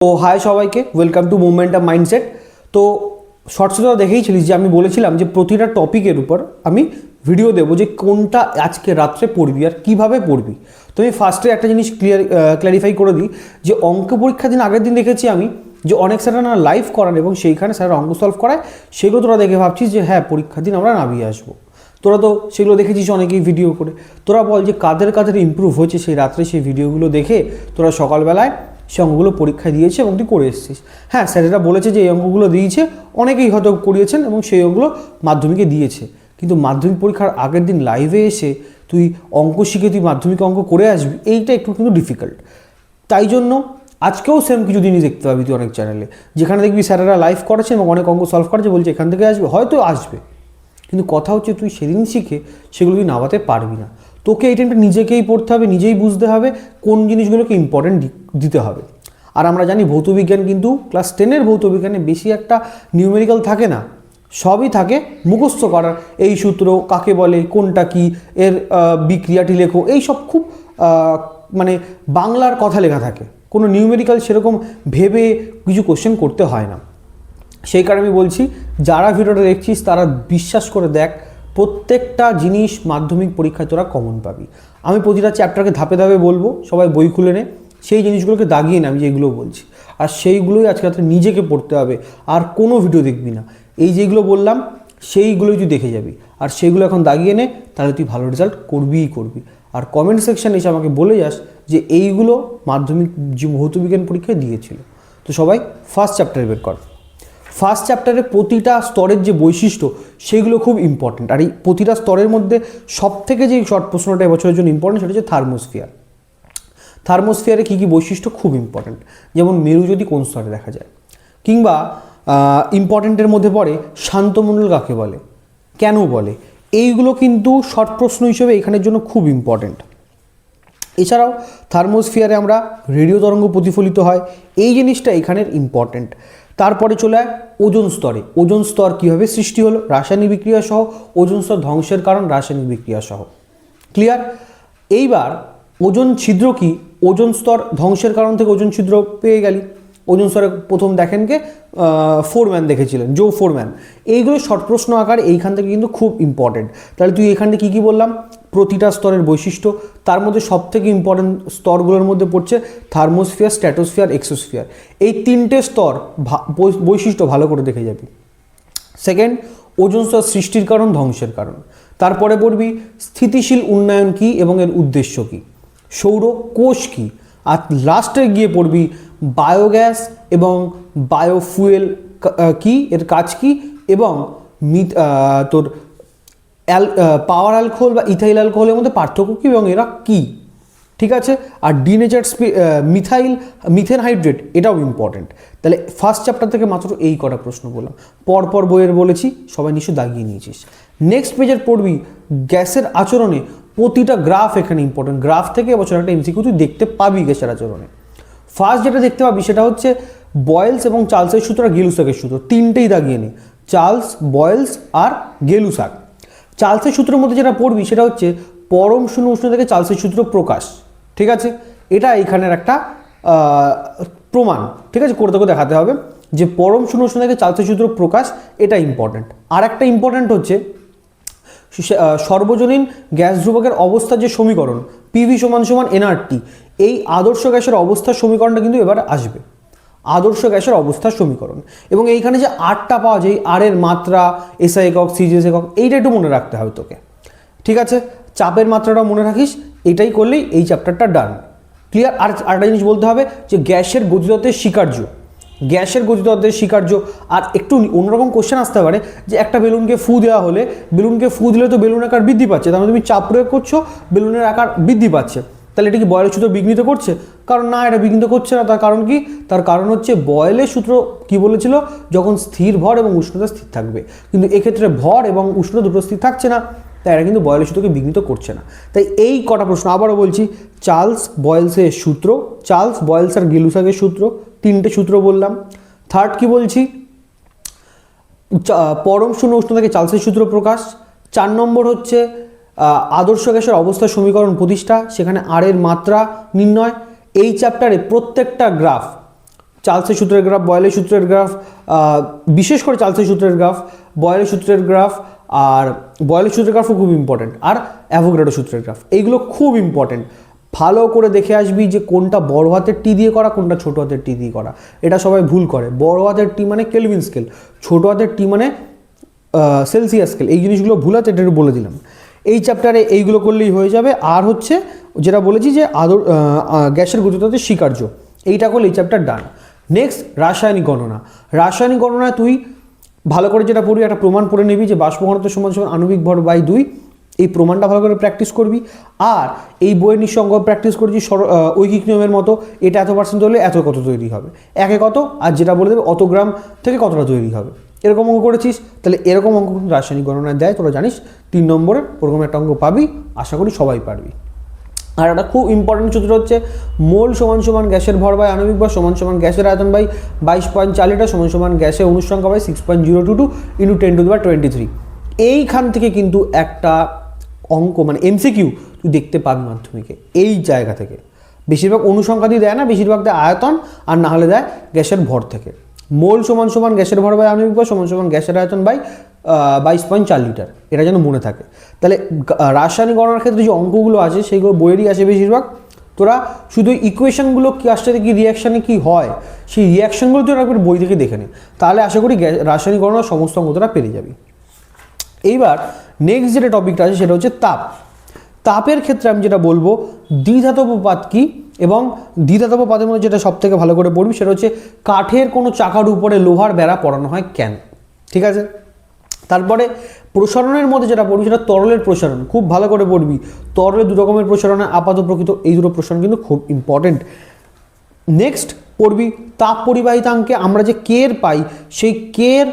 তো হাই সবাইকে welcome to movement of mindset তো শর্টসে তো দেখেইছিলিস যে আমি বলেছিলাম যে প্রতিটা টপিকের উপর আমি ভিডিও দেবো যে কোনটা আজকে রাত্রে পড়বি আর কীভাবে পড়বি। তো আমি ফার্স্টে একটা জিনিস ক্লিয়ার ক্ল্যারিফাই করে দিই যে অঙ্ক পরীক্ষার দিন আগের দিন দেখেছি আমি যে অনেক স্যাররা না লাইভ করান এবং সেইখানে স্যার অঙ্ক সলভ করায়। সেগুলো তোরা দেখে ভাবছিস যে হ্যাঁ পরীক্ষার দিন আমরা নামিয়ে আসব। তোরা তো সেগুলো দেখেছিস অনেকেই ভিডিও করে। তোরা বল যে কাদের কাদের ইমপ্রুভ হয়েছে সেই রাত্রে সেই ভিডিওগুলো দেখে তোরা সকালবেলায় সে অঙ্কগুলো পরীক্ষা দিয়েছে এবং তুই করে এসেছিস। হ্যাঁ স্যারেরা বলেছে যে এই অঙ্কগুলো দিয়েছে, অনেকেই হয়তো করিয়েছেন এবং সেই অঙ্কগুলো মাধ্যমিকে দিয়েছে। কিন্তু মাধ্যমিক পরীক্ষার আগের দিন লাইভে এসে তুই অঙ্ক শিখে তুই মাধ্যমিক অঙ্ক করে আসবি, এইটা একটু কিন্তু ডিফিকাল্ট তাই জন্য আজকেও সেম কিছু জিনিস দেখতে পাবি তুই অনেক চ্যানেলে যেখানে দেখবি স্যারেরা লাইভ করেছে এবং অনেক অঙ্ক সলভ করেছে বলছে এখান থেকে আসবে, হয়তো আসবে। কিন্তু কথা হচ্ছে তুই সেদিন শিখে সেগুলো তুই নামাতে পারবি না। তোকে এই টাইমটা নিজেকেই পড়তে হবে, নিজেই বুঝতে হবে কোন জিনিসগুলোকে ইম্পর্টেন্ট দিতে হবে। আর আমরা জানি ভৌতবিজ্ঞান কিন্তু ক্লাস টেনের ভৌতবিজ্ঞানে বেশি একটা নিউমেরিক্যাল থাকে না, সবই থাকে মুখস্থ করার। এই সূত্র কাকে বলে, কোনটা কি, এর বিক্রিয়াটি লেখো, এই সব খুব মানে বাংলার কথা লেখা থাকে। কোনো নিউমেরিক্যাল সেরকম ভেবে কিছু কোশ্চেন করতে হয় না। সেই কারণে আমি বলছি, যারা ভিডিওটা দেখছিস তারা বিশ্বাস করে দেখ প্রত্যেকটা জিনিস মাধ্যমিক পরীক্ষায় তোরা কমন পাবি। আমি প্রতিটা চ্যাপ্টারকে ধাপে ধাপে বলব, সবাই বই খুলে নে। সেই জিনিসগুলোকে দাগিয়ে নে, আমি যেগুলো বলছি। আর সেইগুলোই আজকে রাত্রে নিজেকে পড়তে হবে, আর কোনো ভিডিও দেখবি না। এই যেগুলো বললাম, সেইগুলোই তুই দেখে যাবি। আর সেইগুলো এখন দাগিয়ে নে, তাহলে তুই ভালো রেজাল্ট করবিই করবি। আর কমেন্ট সেকশানে এসে আমাকে বলে যাস যে এইগুলো মাধ্যমিক যে ভৌতবিজ্ঞান পরীক্ষায় দিয়েছিল। তো সবাই ফার্স্ট চ্যাপ্টার বের কর। ফার্স্ট চ্যাপ্টারে প্রতিটা স্তরের যে বৈশিষ্ট্য, সেগুলো খুব ইম্পর্টেন্ট আর এই প্রতিটা স্তরের মধ্যে সব থেকে যে শর্ট প্রশ্নটা এবছরের জন্য ইম্পর্টেন্ট সেটা হচ্ছে থার্মোস্ফিয়ার থার্মোস্ফিয়ারে কী কী বৈশিষ্ট্য খুব ইম্পর্টেন্ট যেমন মেরু যদি কোন স্তরে দেখা যায়, কিংবা ইম্পর্টেন্টের মধ্যে পড়ে শান্তমণ্ডল কাকে বলে, কেন বলে, এইগুলো কিন্তু শর্ট প্রশ্ন হিসেবে এখানের জন্য খুব ইম্পর্টেন্ট এছাড়াও থার্মোস্ফিয়ারে আমরা রেডিও তরঙ্গ প্রতিফলিত হয়, এই জিনিসটা এখানের ইম্পর্ট্যান্ট তারপরে চলে আয় ওজন স্তরে। ওজন স্তর কীভাবে সৃষ্টি হলো? রাসায়নিক বিক্রিয়া সহ। ওজন স্তর ধ্বংসের কারণ রাসায়নিক বিক্রিয়া সহ। ক্লিয়ার এইবার ওজন ছিদ্র কি? ওজন স্তর ধ্বংসের কারণ থেকে ওজন ছিদ্র পেয়ে গেলি। ওজন স্তরে প্রথম দেখেন কে ফোরম্যান দেখেছিলেন জো ফোরম্যান এইগুলো শর্ট প্রশ্ন আকার এইখান থেকে কিন্তু খুব ইম্পর্টেন্ট তাহলে তুই এখানে কী কী বললাম? প্রতিটা স্তরের বৈশিষ্ট্য, তার মধ্যে সব থেকে ইম্পর্টেন্ট স্তরগুলোর মধ্যে পড়ছে থার্মোস্ফিয়ার স্ট্যাটোস্ফিয়ার এক্সোস্ফিয়ার এই তিনটে স্তর বৈশিষ্ট্য ভালো করে দেখে যাবি। সেকেন্ড ওজন স্তর সৃষ্টির কারণ, ধ্বংসের কারণ। তারপরে পড়বি, স্থিতিশীল উন্নয়ন কী এবং এর উদ্দেশ্য কী? সৌর, কোষ কী? আর লাস্টে গিয়ে পড়বি বায়োগ্যাস এবং বায়োফুয়েল কি এর কাজ কী? এবং মিথ তোর অ্যাল পাওয়ার অ্যালকোহল বা ইথাইল অ্যালকোহলের মধ্যে পার্থক্য কী এবং এরা কী? ঠিক আছে? আর ডিনেচার মিথাইল মিথেন হাইড্রেট এটাও ইম্পর্টেন্ট তাহলে ফার্স্ট চ্যাপ্টার থেকে মাত্র এই কটা প্রশ্ন বললাম। পরপর বইয়ের বলেছি, সবাই নিশ্চয় দাগিয়ে নিয়েছিস। নেক্সট পেজের পড়বি, গ্যাসের আচরণে প্রতিটা গ্রাফ এখানে ইম্পর্টেন্ট গ্রাফ থেকে এবছর একটা এমসিকিউ তুই দেখতে পাবি গ্যাসের আচরণে। ফার্স্ট যেটা দেখতে পাবি সেটা হচ্ছে বয়েলস এবং চার্লসের সূত্র আর গেলুসাকের সূত্র তিনটেই দাগিয়ে নে। চার্লস বয়েলস আর গেলুসাক চার্লসের সূত্রের মধ্যে যেটা পড়বি সেটা হচ্ছে পরম শূন্য উষ্ণ থেকে চার্লসের সূত্র প্রকাশ। ঠিক আছে? এটা এখানের একটা প্রমাণ। ঠিক আছে? করে তোকে দেখাতে হবে যে পরম শূন্য উষ্ণ থেকে চার্লসের সূত্র প্রকাশ, এটা ইম্পর্ট্যান্ট আর একটা ইম্পর্ট্যান্ট হচ্ছে সর্বজনীন গ্যাস ধ্রুবকের অবস্থার যে সমীকরণ পিভি সমান সমান এনআরটি এই আদর্শ গ্যাসের অবস্থার সমীকরণটা কিন্তু এবার আসবে। আদর্শ গ্যাসের অবস্থার সমীকরণ। এবং এইখানে যে আটটা পাওয়া যায় আর এর মাত্রা এসআই একক সিজিএস একক, এইটা একটু মনে রাখতে হবে তোকে। ঠিক আছে? চাপের মাত্রাটা মনে রাখিস, এটাই করলেই এই চ্যাপ্টারটা ডান ক্লিয়ার আর, আরেকটা জিনিস বলতে হবে যে গ্যাসের গতিতত্ত্বের স্বীকার্য। গ্যাসের গতিতত্ত্বের স্বীকার্য। আর একটু অন্যরকম কোশ্চেন আসতে পারে, যে একটা বেলুনকে ফু দেওয়া হলে, বেলুনকে ফু দিলে তো বেলুন আকার বৃদ্ধি পাচ্ছে। তার মানে তুমি চাপ প্রয়োগ করছ, বেলুনের আকার বৃদ্ধি পাচ্ছে। তাহলে এটা কি বয়েলের সূত্র বিঘ্নিত করছে? কারণ না, এটা বিঘ্নিত করছে না। তার কারণ কি? তার কারণ হচ্ছে বয়েলের সূত্র কি বলেছিল? যখন স্থির ভর এবং উষ্ণতা স্থির থাকবে। কিন্তু এক্ষেত্রে ভর এবং উষ্ণতা দুটো স্থির থাকছে না। তাই এরা কিন্তু বয়েলের সূত্রকে বিঘ্নিত করছে না। তাই এই কটা প্রশ্ন আবারও বলছি, চার্লস বয়েলসের সূত্র, চার্লস বয়েলস আর গেলুসাকের সূত্র, তিনটে সূত্র বললাম। থার্ড কি বলছি? পরম শূন্য উষ্ণ থেকে চার্লসের সূত্র প্রকাশ। চার নম্বর হচ্ছে আদর্শ গ্যাসের অবস্থা সমীকরণ প্রতিষ্ঠা, সেখানে আর এর মাত্রা নির্ণয়। এই চ্যাপ্টারে প্রত্যেকটা গ্রাফ, চার্লসের সূত্রের গ্রাফ, বয়েলের সূত্রের গ্রাফ বিশেষ করে চার্লসের সূত্রের গ্রাফ, বয়েলের সূত্রের গ্রাফ আর বয়েলের সূত্রের গ্রাফও খুব ইম্পর্টেন্ট আর অ্যাভোগ্রেডো সূত্রের গ্রাফ এইগুলো খুব ইম্পর্টেন্ট ভালো করে দেখে আসবি যে কোনটা বড় হাতের টি দিয়ে করা, কোনটা ছোটো হাতের টি দিয়ে করা। এটা সবাই ভুল করে। বড় হাতের টি মানে কেলভিন স্কেল ছোটো হাতের টি মানে সেলসিয়াস স্কেল এই জিনিসগুলো ভুল আছে, এটা বলে দিলাম। এই চ্যাপ্টারে এইগুলো করলেই হয়ে যাবে। আর হচ্ছে যেটা বলেছি যে আদর গ্যাসের গতিতত্ত্বের স্বীকার্য। এইটা করলে এই চ্যাপ্টার ডান নেক্সট রাসায়নিক গণনা। রাসায়নিক গণনায় তুই ভালো করে যেটা পড়বি, একটা প্রমাণ পড়ে নিবি যে বাষ্প ঘনত্ব সমান সমান আণবিক ভর বাই দুই। এই প্রমাণটা ভালো করে প্র্যাকটিস করবি। আর এই বইয়ের নিঃসঙ্গ প্র্যাকটিস করছি সর- ঐকিক নিয়মের মতো, এটা এত পার্সেন্ট হলে এত কত তৈরি হবে? একে কত? আর যেটা বলে দেবে, অত গ্রাম থেকে কতটা তৈরি হবে? এরকম অঙ্ক করেছিস? তাহলে এরকম অঙ্ক রাসায়নিক গণনায় দেয়, তোরা জানিস তিন নম্বরে ওরকম একটা অঙ্ক পাবি, আশা করি সবাই পারবি। আর একটা খুব ইম্পর্টেন্ট সূত্র হচ্ছে মোল সমান সমান গ্যাসের ভর বাই আণবিক ভর সমান সমান গ্যাসের আয়তন বাই বাইশ পয়েন্ট চার লিটার সমান সমান গ্যাসের অনুসংখ্যা by six point zero two two into ten to বা টোয়েন্টি থ্রি এইখান থেকে কিন্তু একটা অঙ্ক মানে এমসিকিউ তুই দেখতে পাবি মাধ্যমিকে, এই জায়গা থেকে। বেশিরভাগ অনুসংখ্যা দিয়ে দেয় না, বেশিরভাগ দেয় আয়তন, আর না হলে দেয় গ্যাসের ভর থেকে। মোল সমান সমান গ্যাসের ভর বাই আণবিক ভর সমান সমান গ্যাসের আয়তন বাই বাইশ পয়েন্ট চার লিটার। এটা যেন মনে থাকে। তাহলে রাসায়নিক গণনার ক্ষেত্রে যে অঙ্কগুলো আছে সেইগুলো বইয়েরই আছে বেশিরভাগ। তোরা শুধু ইকুয়েশনগুলো কি আসতে কি রিয়াকশানে কী হয়, সেই রিয়াকশনগুলো তোরা একবার বই থেকে দেখে নে। তাহলে আশা করি রাসায়নিক গণনার সমস্ত অঙ্ক তোরা পেরে যাবি। এইবার নেক্সট যেটা টপিকটা আছে, সেটা হচ্ছে তাপ। তাপের ক্ষেত্রে আমি যেটা বলব দ্বিধাতব পাত কি? এবং দ্বিধাতব পাদের মধ্যে যেটা সব থেকে ভালো করে পড়বি সেটা হচ্ছে কাঠের কোনো চাকার উপরে লোহার বেড়া পড়ানো হয় কেন? ঠিক আছে? তারপরে প্রসারণের মধ্যে যেটা পড়বি সেটা তরলের প্রসারণ। খুব ভালো করে পড়বি। তরলের দু রকমের প্রসারণে আপাত প্রকৃত এই দুটো প্রসারণ কিন্তু খুব ইম্পর্টেন্ট নেক্সট পড়বি তাপ পরিবাহিতাঙ্কে আমরা যে কের পাই, সেই কের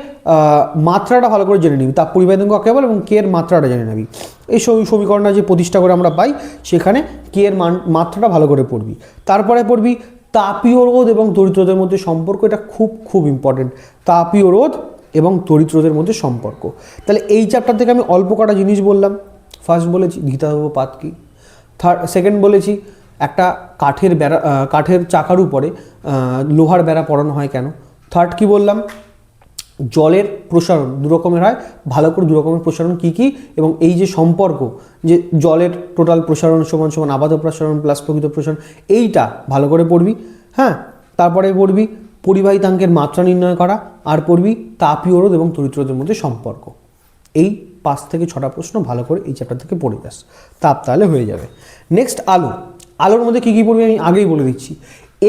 মাত্রাটা ভালো করে জেনে নিবি। তাপ পরিবাহিতাঙ্ক কাকে বলে এবং কের মাত্রাটা জেনে নিবি। এই সব- সমীকরণটা যে প্রতিষ্ঠা করে আমরা পাই, সেখানে কের মান, মাত্রাটা ভালো করে পড়বি। তারপরে পড়বি, তাপীয় রোধ এবং দরিদ্রদের মধ্যে সম্পর্ক, এটা খুব খুব ইম্পর্টেন্ট তাপীয় রোধ এবং দরিদ্রদের মধ্যে সম্পর্ক। তাহলে এই চ্যাপ্টার থেকে আমি অল্প কটা জিনিস বললাম। ফার্স্ট বলেছি ধিতাভ পাত কি? থার্ড সেকেন্ড বলেছি একটা কাঠের বেড়া কাঠের চাকার উপরে লোহার বেড়া পড়ানো হয় কেন? থার্ড কি বললাম? জলের প্রসারণ দু রকমের হয়, ভালো করে দু রকমের প্রসারণ কী কী? এবং এই যে সম্পর্ক, যে জলের টোটাল প্রসারণ সমান সমান আবাদ প্রসারণ প্লাস প্রকৃত প্রসারণ, এইটা ভালো করে পড়বি হ্যাঁ? তারপরে পড়বি পরিবাহিতাঙ্কের মাত্রা নির্ণয় করা, আর পড়বি তাপীয় রোধ এবং তড়িৎরোধের মধ্যে সম্পর্ক। এই পাঁচ থেকে ছটা প্রশ্ন ভালো করে এই চ্যাপ্টার থেকে পড়ে যাস। তাপ তাহলে হয়ে যাবে। নেক্সট আলো। আলোর মধ্যে কী কী পড়বি আমি আগেই বলে দিচ্ছি।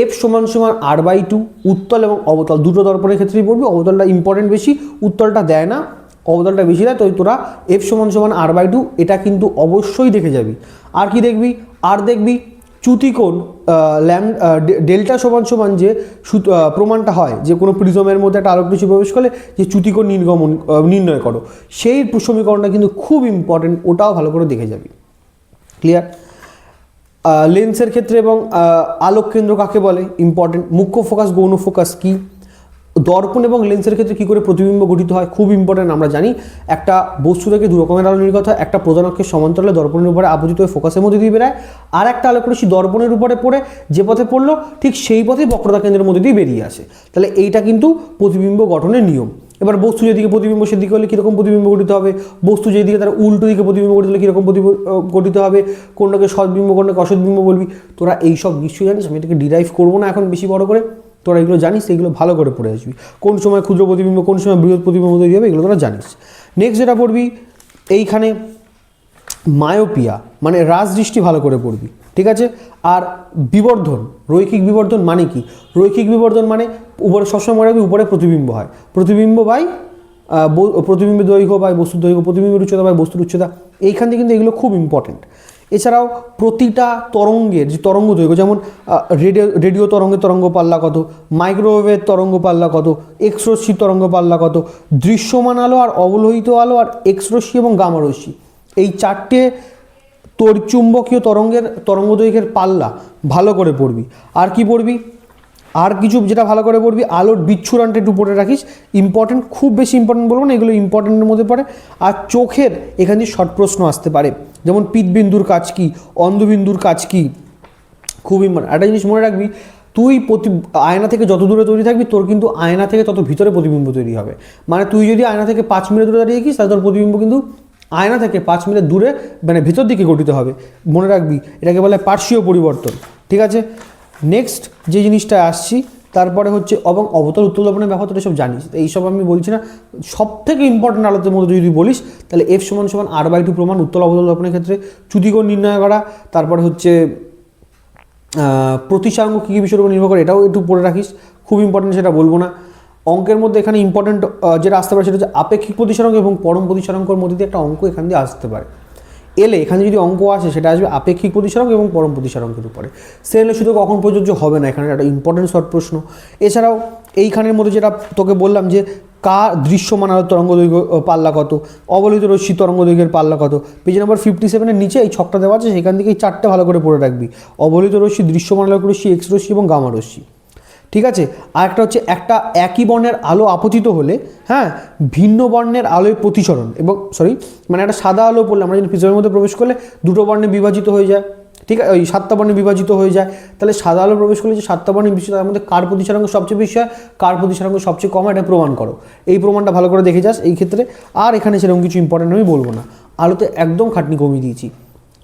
এফ সমান সমান আর বাই টু উত্তল এবং অবতল, দুটো দর্পণের ক্ষেত্রেই পড়বি, অবতলটা ইম্পর্টেন্ট বেশি, উত্তলটা দেয় না, অবতলটা বেশি দেয় তো তোরা এফ সমান সমান আর বাই টু এটা কিন্তু অবশ্যই দেখে যাবি। আর কি দেখবি? আর দেখবি চ্যুতিকোণ ল্যাম ডেল্টা সমান সমান যে প্রমাণটা হয়, যে কোনো প্রিজমের মধ্যে একটা আলোক রশ্মি প্রবেশ করলে যে চ্যুতিকোণ নির্গমন নির্ণয় করো। সেই সমীকরণটা কিন্তু খুব ইম্পর্টেন্ট ওটাও ভালো করে দেখে যাবি। ক্লিয়ার লেন্সের ক্ষেত্রে এবং আলোক কেন্দ্র কাকে বলে? ইম্পর্টেন্ট মুখ্য ফোকাস গৌণ ফোকাস কি? দর্পণ এবং লেন্সের ক্ষেত্রে কী করে প্রতিবিম্ব গঠিত হয়? খুব ইম্পর্টেন্ট আমরা জানি। একটা বস্তু থেকে দু রকমের আলো নির্গত হয়। একটা প্রধান অক্ষের সমান্তরালে দর্পণের উপরে আবদ্ধ হয়ে ফোকাসের মধ্যে দিয়ে বেরায়। আর একটা আলোক রশ্মি দর্পণের উপরে পড়ে, যে পথে পড়ল, ঠিক সেই পথেই বক্রতা কেন্দ্রের মধ্যে দিয়ে বেরিয়ে আসে। তাহলে এইটা কিন্তু প্রতিবিম্ব গঠনের নিয়ম। এবার বস্তু যেদিকে প্রতিবিম্ব সেদিকে হলে কীরকম প্রতিবিম্ব গঠিত হবে? বস্তু যেদিকে তার উল্টো দিকে প্রতিবিম্ব গঠিত হলে কীরকম প্রতিবিম্ব গঠিত হবে? কোনটাকে সৎবিম্ব কোনটাকে অসৎবিম্ব বলবি? তোরা এইসব নিশ্চয়ই জানিস, আমি এটাকে ডিরাইভ করব না এখন বেশি বড় করে। তোরা এগুলো জানিস, এগুলো ভালো করে পড়ে আসবি। কোন সময় ক্ষুদ্র প্রতিবিম্ব, কোন সময় বৃহৎ প্রতিবিম্ব তৈরি হবে এগুলো তোরা জানিস। নেক্সট যেটা পড়বি, এইখানে মায়োপিয়া মানে রাজদৃষ্টি ভালো করে পড়বি। ঠিক আছে? আর বিবর্ধন রৈখিক বিবর্ধন মানে কি? রৈখিক বিবর্ধন মানে উপরে সবসময় মনে রাখবি উপরে প্রতিবিম্ব হয়। প্রতিবিম্ব বাই আহ, ব- প্রতিবিম্বের দৈর্ঘ্য বাই বস্তুর দৈর্ঘ্য প্রতিবিম্বের উচ্চতা বাই বস্তুর উচ্চতা। এইখান থেকে কিন্তু এগুলো খুব ইম্পর্টেন্ট এছাড়াও প্রতিটা তরঙ্গের যে তরঙ্গ দৈর্ঘ্য যেমন রেডিও রেডিও তরঙ্গের তরঙ্গ পাল্লা কত? মাইক্রোওয়েভের তরঙ্গ পাল্লা কত? এক্সরশ্মি তরঙ্গ পাল্লা কত? দৃশ্যমান আলো আর অবলোহিত আলো আর এক্সরশ্মি এবং গামারশ্মি। এই চারটে তড়িৎচুম্বকীয় তরঙ্গের তরঙ্গ দৈর্ঘ্যের পাল্লা ভালো করে পড়বি। আর কি পড়বি? আর কিছু যেটা ভালো করে পড়বি? আলোর বিচ্ছুরণটা একটু পড়ে রাখিস। ইম্পর্টেন্ট খুব বেশি ইম্পর্টেন্ট বলব না, এগুলো ইম্পর্টেন্টের মধ্যে পড়ে। আর চোখের এখান দিয়ে শর্ট প্রশ্ন আসতে পারে, যেমন পিতবিন্দুর কাজ কি, অন্ধবিন্দুর কাজ কি, খুব ইম্পর্টেন্ট একটা জিনিস মনে রাখবি, তুই প্রতি, আয়না থেকে যত দূরে তৈরি থাকবি, তোর কিন্তু আয়না থেকে তত ভিতরে প্রতিবিম্ব তৈরি হবে। মানে তুই যদি আয়না থেকে পাঁচ মিনিট দূরে দাঁড়িয়ে গিয়েছিস তাহলে তোর প্রতিবিম্ব কিন্তু আয়না থেকে পাঁচ মিনিট দূরে মানে ভিতর দিকে গঠিত হবে। মনে রাখবি, এটাকে বলে পার্শ্বীয় পরিবর্তন, ঠিক আছে? নেক্সট যে জিনিসটা আসছি, তারপরে হচ্ছে এবং অবতল উত্তোলনের ব্যাপারটা সব জানিস। এইসব আমি বলছি না সব থেকে ইম্পর্টেন্ট আলোতের মধ্যে যদি বলিস, তাহলে এফ সমান সমান আর বাই টু প্রমাণ, উত্তল অবতল দর্পণের ক্ষেত্রে চ্যুতিকোণ নির্ণয় করা, তারপরে হচ্ছে প্রতিসাঙ্গ কী কী বিষয়ের উপর নির্ভর করে, এটাও একটু পড়ে রাখিস। খুব ইম্পর্টেন্ট সেটা বলব না। অঙ্কের মধ্যে এখানে ইম্পর্টেন্ট যেটা আসতে পারে সেটা হচ্ছে আপেক্ষিক প্রতিসারাঙ্ক এবং পরম প্রতিসারাঙ্কর মধ্যে দিয়ে একটা অঙ্ক এখান দিয়ে আসতে পারে। এলে এখানে যদি অঙ্ক আসে, সেটা আসবে আপেক্ষিক প্রতিসারক এবং পরম প্রতিসারকের উপরে। সেলে শুধু কখন প্রযোজ্য হবে না, এখানে একটা ইম্পর্টেন্ট শর্ট প্রশ্ন। এছাড়াও এইখানের মধ্যে যেটা তোকে বললাম যে, কার দৃশ্যমান আলোর তরঙ্গ দৈর্ঘ্য পাল্লা কত? অবলিত রশ্মি তরঙ্গ দৈর্ঘ্যের পাল্লা কত? পেজ নাম্বার ফিফটি সেভেনের নিচে এই ছকটা দেওয়া আছে, সেখান থেকে এই চারটে ভালো করে পড়ে রাখবি। অবলিত রশ্মি, দৃশ্যমান আলোক রশ্মি এক্স রশ্মি এবং গামা রশ্মি। ঠিক আছে? আর একটা হচ্ছে একটা একই বর্ণের আলো আপতিত হলে হ্যাঁ ভিন্ন বর্ণের আলোয় প্রতিসরণ এবং সরি মানে একটা সাদা আলো পড়লে, আমরা যদি প্রিজমের মধ্যে প্রবেশ করলে দুটো বর্ণে বিভাজিত হয়ে যায়, ঠিক আছে? ওই সাতটা বর্ণে বিভাজিত হয়ে যায়। তাহলে সাদা আলো প্রবেশ করলে যে সাতটা বর্ণে বিভাজিত তার মধ্যে কার প্রতিসরাঙ্ক সবচেয়ে বেশি হয়? কার প্রতিসরাঙ্ক সবচেয়ে কম এটা প্রমাণ করো। এই প্রমাণটা ভালো করে দেখে যাস এই ক্ষেত্রে। আর এখানে সেরকম কিছু ইম্পর্টেন্ট আমি বলব না। আলোতে একদম খাটনি কমিয়ে দিয়েছি।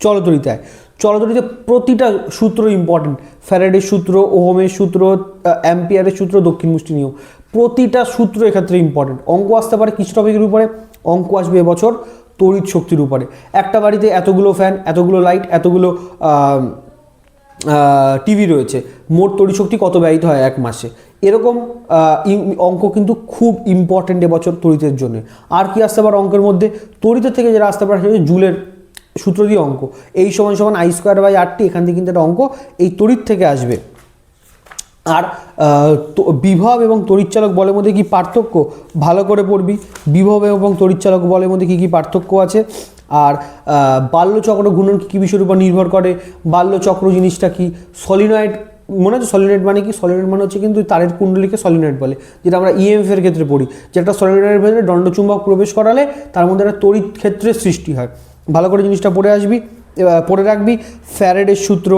চলতরিতায় চলতরিতে প্রতিটা সূত্র ইম্পর্টেন্ট ফ্যারাডের সূত্র ওহমের সূত্র অ্যাম্পিয়ারের সূত্র, দক্ষিণ মুষ্টি নিয়ম প্রতিটা সূত্র এক্ষেত্রে ইম্পর্টেন্ট অঙ্ক আসতে পারে কিছু টপিকের উপরে, অঙ্ক আসবে এবছর তড়িৎ শক্তির উপরে। একটা বাড়িতে এতগুলো ফ্যান এতগুলো লাইট এতগুলো টিভি রয়েছে। মোট তড়িৎ শক্তি কত ব্যয়িত হয় এক মাসে? এরকম অঙ্ক কিন্তু খুব ইম্পর্টেন্ট এবছর তড়িতের জন্য। আর কি আসতে পারে অঙ্কের মধ্যে? তড়িতের থেকে যেটা আসতে পারে সেটা জুলের সূত্র দিয়ে অঙ্ক। এই সমান সমান আই স্কোয়ার বাই আটটি এখান থেকে কিন্তু একটা অঙ্ক এই তড়িৎ থেকে আসবে। আর বিভব এবং তড়িৎচালক বলের মধ্যে কি পার্থক্য? ভালো করে পড়বি। বিভব এবং তড়িৎচালক বলের মধ্যে কি কি পার্থক্য আছে? আর বাল্যচক্র গুণন কী কী বিষয়ের উপর নির্ভর করে? বাল্যচক্র জিনিসটা কি? সলিনয়েড মনে হচ্ছে সলিনয়েড মানে কি? সলিনয়েড মানে হচ্ছে কিন্তু তারের কুণ্ডলীকে সলিনয়েড বলে, যেটা আমরা ইএমএফ এর ক্ষেত্রে পড়ি। যেটা সলিনয়েডের ভেতরে দণ্ডচুম্বক প্রবেশ করালে তার মধ্যে একটা তড়িৎ ক্ষেত্রের সৃষ্টি হয়। ভালো করে জিনিসটা পড়ে আসবি পড়ে রাখবি ফ্যারেডের সূত্র,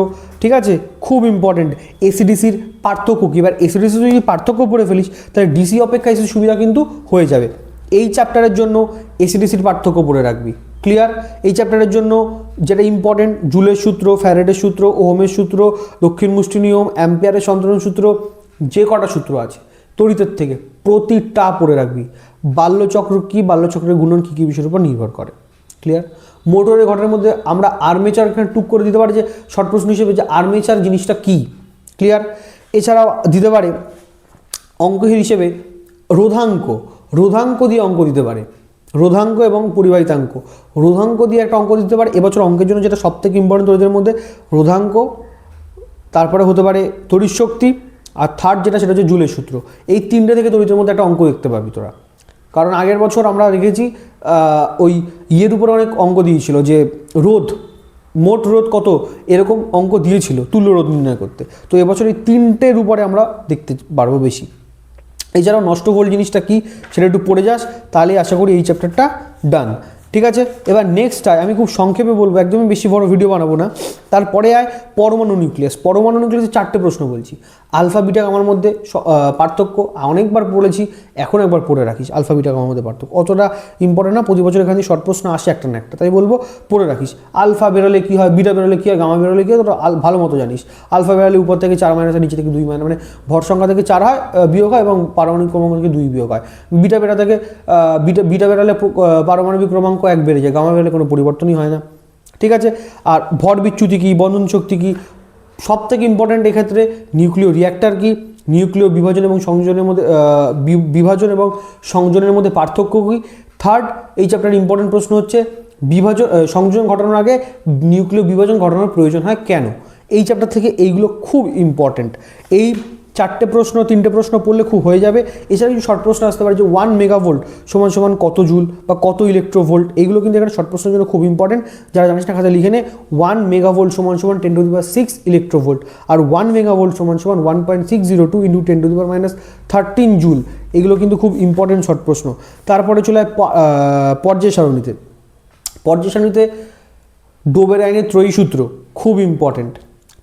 ঠিক আছে? খুব ইম্পর্টেন্ট এসিডিসির পার্থক্য কী? এবার এসিডিসি যদি পার্থক্য পড়ে ফেলিস, তাহলে ডিসি অপেক্ষা এসি সুবিধা কিন্তু হয়ে যাবে। এই চ্যাপ্টারের জন্য এসিডিসির পার্থক্য পড়ে রাখবি। ক্লিয়ার এই চ্যাপ্টারের জন্য যেটা ইম্পর্টেন্ট জুলের সূত্র, ফ্যারেডের সূত্র, ওহমের সূত্র, দক্ষিণ মুষ্টি নিয়ম, অ্যাম্পিয়ারের সন্তরণ সূত্র, যে কটা সূত্র আছে, তড়িতের থেকে প্রতিটা পড়ে রাখবি। বাল্যচক্র কী? বাল্যচক্রের গুণন কী কী বিষয়ের উপর নির্ভর করে। ক্লিয়ার মোটরের ঘটনার মধ্যে আমরা আর্মেচার এখানে টুক করে দিতে পারি যে শর্ট প্রশ্ন হিসেবে যে আর্মেচার জিনিসটা কী? ক্লিয়ার এছাড়াও দিতে পারে অঙ্ক হিসেবে রোধাঙ্ক। রোধাঙ্ক দিয়ে অঙ্ক দিতে পারে। রোধাঙ্ক এবং পরিবাহিতাঙ্ক। রোধাঙ্ক দিয়ে একটা অঙ্ক দিতে পারে। এবছর অঙ্কের জন্য যেটা সবথেকে ইম্পর্টেন্ট তড়িতের মধ্যে রোধাঙ্ক তারপরে হতে পারে শক্তি আর থার্ড যেটা সেটা হচ্ছে জুলের সূত্র। এই তিনটে থেকে তড়িতের মধ্যে একটা অঙ্ক দেখতে পাবি তোরা। কারণ আগের বছর আমরা আহ, ওই ইয়ের উপরে অনেক অঙ্ক দিয়েছিল যে রোধ, মোট রোধ কত? এরকম অঙ্ক দিয়েছিল তুল্য রোধ নির্ণয় করতে। তো এবছর এই তিনটের উপরে আমরা দেখতে পারব বেশি। এছাড়াও নষ্ট হোল জিনিসটা কি? সেটা একটু পড়ে যাস তাহলে আশা করি এই চ্যাপ্টারটা ডান ঠিক আছে? এবার নেক্সট আয়, আমি খুব সংক্ষেপে বলব, একদমই বেশি বড় ভিডিও বানাবো না। তারপরে আয় পরমাণু নিউক্লিয়াস পরমাণু নিউক্লিয়াসে চারটে প্রশ্ন বলছি। আলফা বিটা আমার মধ্যে পার্থক্য অনেকবার পড়েছি এখন একবার পড়ে রাখিস। আলফা বিটা আমার মধ্যে পার্থক্য। অতটা ইম্পর্টেন্ট না, প্রতি বছর এখানে শর্ট প্রশ্ন আসে একটা না একটা। তাই বলব, পড়ে রাখিস। আলফা বেরোলে কী হয় বিটা বেরোলে কী হয় গামা বেরোলে কী হয়, তোরা ভালো মতো জানিস। আলফা বেরোলে উপর থেকে চার মাইনাস নিচে থেকে দুই মাইনাস মানে ভর সংখ্যা থেকে চার হয় বিয়োগ হয় এবং পারমাণবিক ক্রমাঙ্ক থেকে দুই বিয়োগ হয়। বিটা বেটা থেকে বিটা বিটা বেরোলে পারমাণবিক ক্রমাঙ্ক এক বেড়ে যায় গামা বেরোলে কোনো পরিবর্তনই হয় না। ঠিক আছে? আর ভর বিচ্যুতি কী, বন্ধন শক্তি কী সব থেকে ইম্পর্ট্যান্ট এক্ষেত্রে নিউক্লিয় রিয়াক্টার কী নিউক্লিয় বিভাজন এবং সংযোজনের মধ্যে বিভাজন এবং সংযোজনের মধ্যে পার্থক্য কী? থার্ড এই চ্যাপ্টার ইম্পর্টেন্ট প্রশ্ন হচ্ছে, বিভাজন সংযোজন ঘটানোর আগে নিউক্লিয় বিভাজন ঘটানোর প্রয়োজন হয় কেন? এই চ্যাপ্টার থেকে এইগুলো খুব ইম্পর্ট্যান্ট এই চারটে প্রশ্ন, তিনটে প্রশ্ন পড়লে খুব হয়ে যাবে। এছাড়া কিছু শর্ট প্রশ্ন আসতে পারে যে ওয়ান মেগাভোল্ট সমান সমান কত জুল বা কত ইলেকট্রোভোল্ট এইগুলো কিন্তু এখানে শর্ট প্রশ্নের জন্য খুব ইম্পর্টেন্ট যারা জানিস না খাতায় লিখে নে। ওয়ান মেগাভোল্ট সমান সমান ten to the power six electronvolt R one megavolt সমান সমান one point six zero two into ten to the power minus thirteen joule এগুলো কিন্তু খুব ইম্পর্টেন্ট শর্ট প্রশ্ন। তারপরে চলে পর্যায় সারণীতে। পর্যায় সারণীতে ডোবের আইনের ত্রয়ী সূত্র খুব ইম্পর্টেন্ট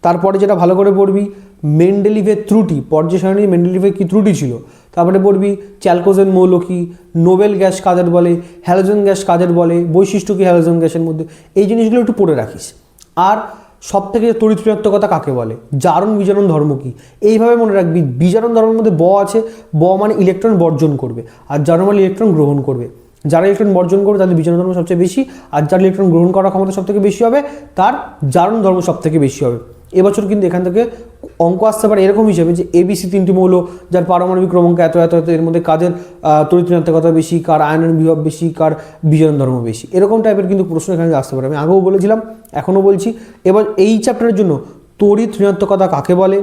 তারপরে যেটা ভালো করে পড়বি মেন্ডেলিভের ত্রুটি পর্যায় সারণী মেন্ডেলিভের কী ত্রুটি ছিল? তারপরে পড়বি চ্যালকোজেন মৌল কি? নোবেল গ্যাস কাদের বলে? হ্যালোজেন গ্যাস কাদের বলে? বৈশিষ্ট্য কি হ্যালোজেন গ্যাসের মধ্যে? এই জিনিসগুলো একটু পড়ে রাখিস। আর সব থেকে তড়িৎ ঋণাত্মকতা কাকে বলে? জারণ বিজারণ ধর্ম কি? এইভাবে মনে রাখবি, বিজারণ ধর্মের মধ্যে ব আছে, ব মানে ইলেকট্রন বর্জন করবে, আর জারণ মানে ইলেকট্রন গ্রহণ করবে। যারা ইলেকট্রন বর্জন করবে, তাদের বিজারণ ধর্ম সবচেয়ে বেশি, আর যার ইলেকট্রন গ্রহণ করার ক্ষমতা সব থেকে বেশি হবে, তার জারণ ধর্ম সবথেকে বেশি হবে। এবছর কিন্তু এখান থেকে অঙ্ক আসতে পারে এরকম হিসেবে যে এবিসি তিনটি মৌল, যার পারমাণবিক ক্রমাঙ্ক এত এত এত, এর মধ্যে কাজের তড়িৎ ঋণাত্মকতা বেশি, কার আয়নের বিভব বেশি, কার বিজারণ ধর্ম বেশি, এরকম টাইপের কিন্তু প্রশ্ন এখানে আসতে পারে। আমি আগেও বলেছিলাম, এখনও বলছি। এবার এই চ্যাপ্টারের জন্য তড়িৎ কাকে বলে?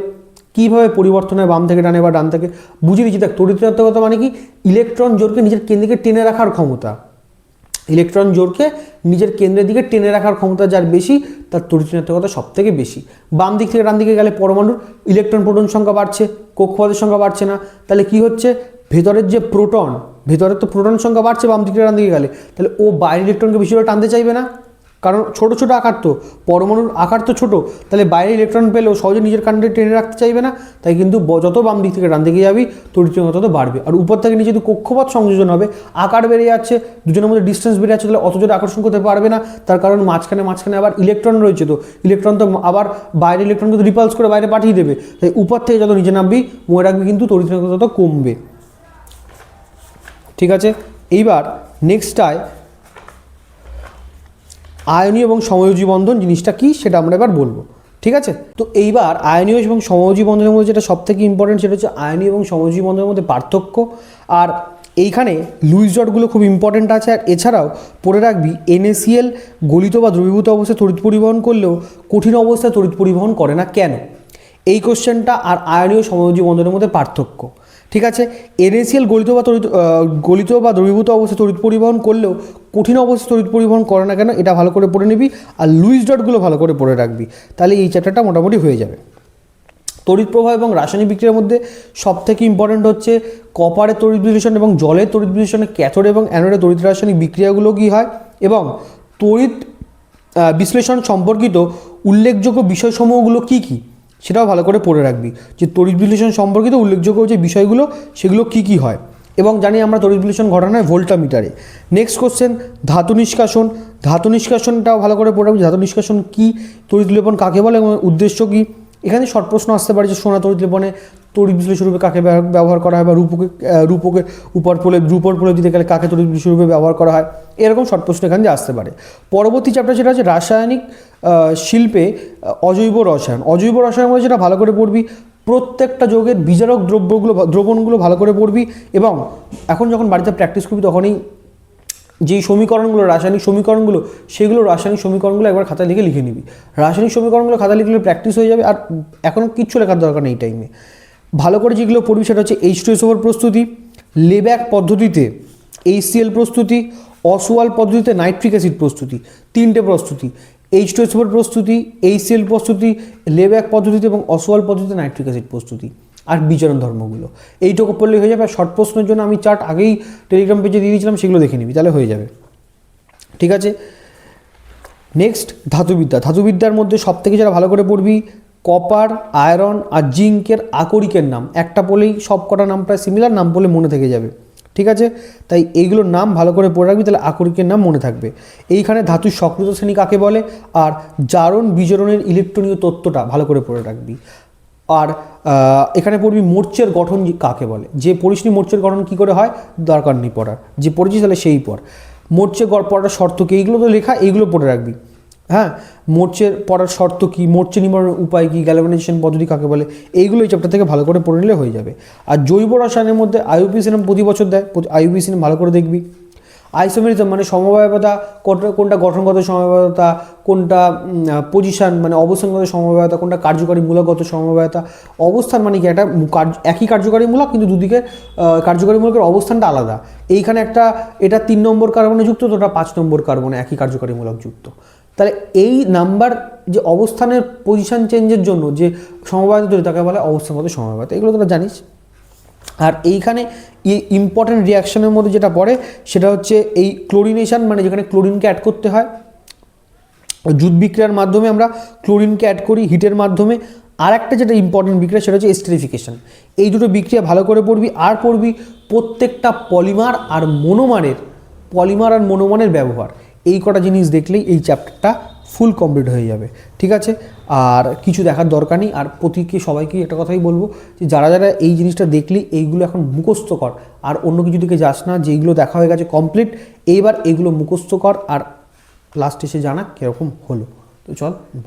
কীভাবে পরিবর্তন হয় বাম থেকে ডানে বা ডান থেকে? বুঝিয়ে দিচ্ছি। দেখ তড়িৎ মানে কি? ইলেকট্রন জোরকে নিজের কেন্দ্রকে টেনে রাখার ক্ষমতা। ইলেকট্রন জোরকে নিজের কেন্দ্রের দিকে টেনে রাখার ক্ষমতা যার বেশি, তার তরিচনাত্মকতা সব থেকে বেশি। বাম দিক থেকে ডান দিকে গেলে পরমাণুর ইলেকট্রন প্রোটন সংখ্যা বাড়ছে, কক্ষপথের সংখ্যা বাড়ছে না। তাহলে কি হচ্ছে? ভেতরের যে প্রোটন ভেতরের তো প্রোটন সংখ্যা বাড়ছে, বাম দিকে ডান দিকে গেলে। তাহলে ও বাইরের ইলেকট্রনকে বেশি করে টানতে চাইবে না। কারণ ছোট ছোট আকার তো, পরমাণুর আকার তো ছোট, তাহলে বাইরে ইলেকট্রন পেলেও সহজে নিজের কাণ্ডে টেনে রাখতে চাইবে না, তাই কিন্তু যত বাম দিক থেকে ডান দিকে যাবি তড়িৎ তত বাড়বে। আর উপর থেকে নিচে যদি কক্ষপথ সংযোজন হবে, আকার বেড়ে যাচ্ছে, দুজনের মধ্যে ডিস্টেন্স বেড়ে যাচ্ছে, তাহলে অত জোরে আকর্ষণ করতে পারবে না, তার কারণ মাঝখানে মাঝখানে আবার ইলেকট্রন রয়েছে তো ইলেকট্রন তো আবার বাইরে ইলেকট্রনকে তো রিপালস করে বাইরে পাঠিয়ে দেবে, তাই উপর থেকে যত নিচে নামবি, মনে রাখবি কিন্তু তড়িৎ তত কমবে। ঠিক আছে? এইবার নেক্সটটায় আয়নীয় এবং সময়োজী বন্ধন জিনিসটা কি সেটা আমরা এবার বলব। ঠিক আছে? তো এইবার আয়নীয় এবং সময়োজী বন্ধনের মধ্যে যেটা সব থেকে ইম্পর্টেন্ট সেটা হচ্ছে আয়নীয় এবং সময়োজী বন্ধনের মধ্যে পার্থক্য। আর এইখানে লুইস ডটগুলো খুব ইম্পর্টেন্ট আছে। আর এছাড়াও পড়ে রাখবি, এনএসিএল গলিত বা দ্রবীভূত অবস্থায় তড়িৎ পরিবহন করলেও কঠিন অবস্থায় তড়িৎ পরিবহন করে না কেন? এই কোশ্চেনটা আর আয়নীয় সময়োজী বন্ধনের মধ্যে পার্থক্য। ঠিক আছে? এনএসিএল গলিত বা আহ, গলিত বা দ্রবীভূত অবস্থায় তড়িৎ পরিবহন করলেও কঠিন অবস্থায় তড়িৎ পরিবহন করে না কেন? এটা ভালো করে পড়ে নিবি আর লুইস ডটগুলো ভালো করে পড়ে রাখবি। তাহলে এই চ্যাপ্টারটা মোটামুটি হয়ে যাবে। তড়িৎ প্রবাহ এবং রাসায়নিক বিক্রিয়ার মধ্যে সব থেকে ইম্পর্ট্যান্ট হচ্ছে কপারের তড়িৎ বিশ্লেষণ এবং জলের তড়িৎ বিশ্লেষণে ক্যাথোড এবং অ্যানোডের তড়িৎ রাসায়নিক বিক্রিয়াগুলো কী হয়? এবং তড়িৎ বিশ্লেষণ সম্পর্কিত উল্লেখযোগ্য বিষয়সমূহগুলো কী কী? সেটাও ভালো করে পড়ে রাখবি। যে তড়িৎ বিশ্লেষণ সম্পর্কিত উল্লেখযোগ্য যে বিষয়গুলো, সেগুলো কী কী হয়? এবং জানি আমরা তড়িৎ বিশ্লেষণ ঘটানো হয় ভোল্টামিটারে। নেক্সট কোশ্চেন ধাতু নিষ্কাশন। ধাতু নিষ্কাশনটাও ভালো করে পড়ে রাখবি। ধাতু নিষ্কাশন কী? তড়িৎ লেপন কাকে বলে এবং উদ্দেশ্য কী? এখানে শর্ট প্রশ্ন আসতে পারে যে সোনা তড়িৎ লেপনে তড়িৎ বিশ্লেষণ রূপে কাকে ব্যবহার করা হয় বা রূপকে রূপকে উপর প্রলেপ, রূপর প্রলেপ দিতে গেলে কাকে তড়িৎ বিশ্লেষণ রূপে ব্যবহার করা হয়? এরকম শর্ট প্রশ্ন এখান দিয়ে আসতে পারে। পরবর্তী চ্যাপ্টার যেটা হচ্ছে রাসায়নিক শিল্পে অজৈব রসায়ন। অজৈব রসায়ন মধ্যে যেটা ভালো করে পড়বি, প্রত্যেকটা যোগের বিজারক দ্রব্যগুলো, দ্রবণগুলো ভালো করে পড়বি এবং এখন যখন বাড়িতে প্র্যাকটিস করবি তখনই যেই সমীকরণগুলো, রাসায়নিক সমীকরণগুলো, সেগুলো রাসায়নিক সমীকরণগুলো একবার খাতায় লিখে লিখে নিবি। রাসায়নিক সমীকরণগুলো খাতায় লিখলে প্র্যাকটিস হয়ে যাবে আর এখনও কিচ্ছু লেখার দরকার নেই এই টাইমে ভালো করে যেগুলো পড়বি সেটা হচ্ছে এইচ টু এসওভার প্রস্তুতি লেব্যাক পদ্ধতিতে এইচসিএল প্রস্তুতি অসওয়াল পদ্ধতিতে নাইট্রিক অ্যাসিড প্রস্তুতি, তিনটে প্রস্তুতি। এইচ টু প্রস্তুতি এইচসিএল প্রস্তুতি লেব্যাক পদ্ধতিতে এবং অসওয়াল পদ্ধতিতে নাইট্রিক অ্যাসিড প্রস্তুতি। আর বিচরণ ধর্মগুলো। এইটুকু পড়লে হয়ে যাবে। আর শর্ট প্রশ্নের জন্য আমি চার্ট আগেই টেলিগ্রাম পেজে দিয়ে দিয়েছিলাম, সেগুলো দেখে নিবি, তাহলে হয়ে যাবে। ঠিক আছে? নেক্সট ধাতুবিদ্যা। ধাতুবিদ্যার মধ্যে সব থেকে যারা ভালো করে পড়বি কপার আয়রন আর জিঙ্কের আকরিকের নাম। একটা বলেই সব কটা নাম প্রায় সিমিলার নাম বলে মনে থেকে যাবে। ঠিক আছে? তাই এইগুলোর নাম ভালো করে পড়ে রাখবি, তাহলে আকরিকের নাম মনে থাকবে। এইখানে ধাতুর সক্রিয় শ্রেণি কাকে বলে? আর জারণ বিজরণের ইলেকট্রনীয় তত্ত্বটা ভালো করে পড়ে রাখবি। আর এখানে পড়বি মোর্চের গঠন কাকে বলে? যে পড়িসনি মোর্চের গঠন কি করে হয়? দরকার নেই পড়ার। যে পড়েছিস তাহলে সেই পড়। মোর্চে পড়ার শর্ত কি? এইগুলো তো লেখা, এইগুলো পড়ে রাখবি। হ্যাঁ? মোর্চের পড়ার শর্ত কি? মোর্চে নিবারণের উপায় কী? গ্যালভানাইজেশন পদ্ধতি কাকে বলে? এইগুলো এই চ্যাপ্টার থেকে ভালো করে পড়ে নিলে হয়ে যাবে। আর জৈব রসায়নের মধ্যে আইউপি সিনেম প্রতি বছর দেয়। আইউপি সিনেম ভালো করে দেখবি। আইসোমেরিজম মানে সমবায়তা কোনটা গঠনগত সমবায়তা কোনটা পজিশন মানে অবস্থানগত সমবায়তা কোনটা কার্যকারী মূলকগত সমবায়তা। অবস্থান মানে কি? একটা একই কার্যকারী মূলক, কিন্তু দুদিকে কার্যকারী মূলকের অবস্থানটা আলাদা। এইখানে একটা এটা তিন নম্বর কার্বনে যুক্ত, তো ওটা পাঁচ নম্বর কার্বনে একই কার্যকারী মূলক যুক্ত। তাহলে এই নাম্বার যে অবস্থানের পজিশন চেঞ্জের জন্য যে সমবায়তা তৈরি, তাকে বলে অবস্থানগত সমবায়তা। এগুলো তোরা জানিস? আর এইখানে এই ইম্পর্টেন্ট রিয়াকশনের মধ্যে যেটা পড়ে, সেটা হচ্ছে এই ক্লোরিনেশন মানে যেখানে ক্লোরিনকে অ্যাড করতে হয়। জুট বিক্রিয়ার মাধ্যমে আমরা ক্লোরিনকে অ্যাড করি হিটের মাধ্যমে। আর একটা যেটা ইম্পর্টেন্ট বিক্রিয়া, সেটা হচ্ছে এস্টারিফিকেশন এই দুটো বিক্রিয়া ভালো করে পড়বি, আর পড়বি প্রত্যেকটা পলিমার আর মনোমারের পলিমার আর মনোমানের ব্যবহার। এই কটা জিনিস দেখলেই এই চ্যাপ্টারটা ফুল কমপ্লিট হয়ে যাবে, ঠিক আছে? আর কিছু দেখার দরকার নেই। আর প্রতিকে সবাইকে একটা কথাই বলব যে, যারা যারা এই জিনিসটা দেখলি, এইগুলো এখন মুখস্থ কর। আর অন্য কিছু দিকে যাস না, যেইগুলো দেখা হয়ে গেছে কমপ্লিট এইবার এগুলো মুখস্থ কর। আর লাস্ট এসে জানা কীরকম হলো। তো চল বাই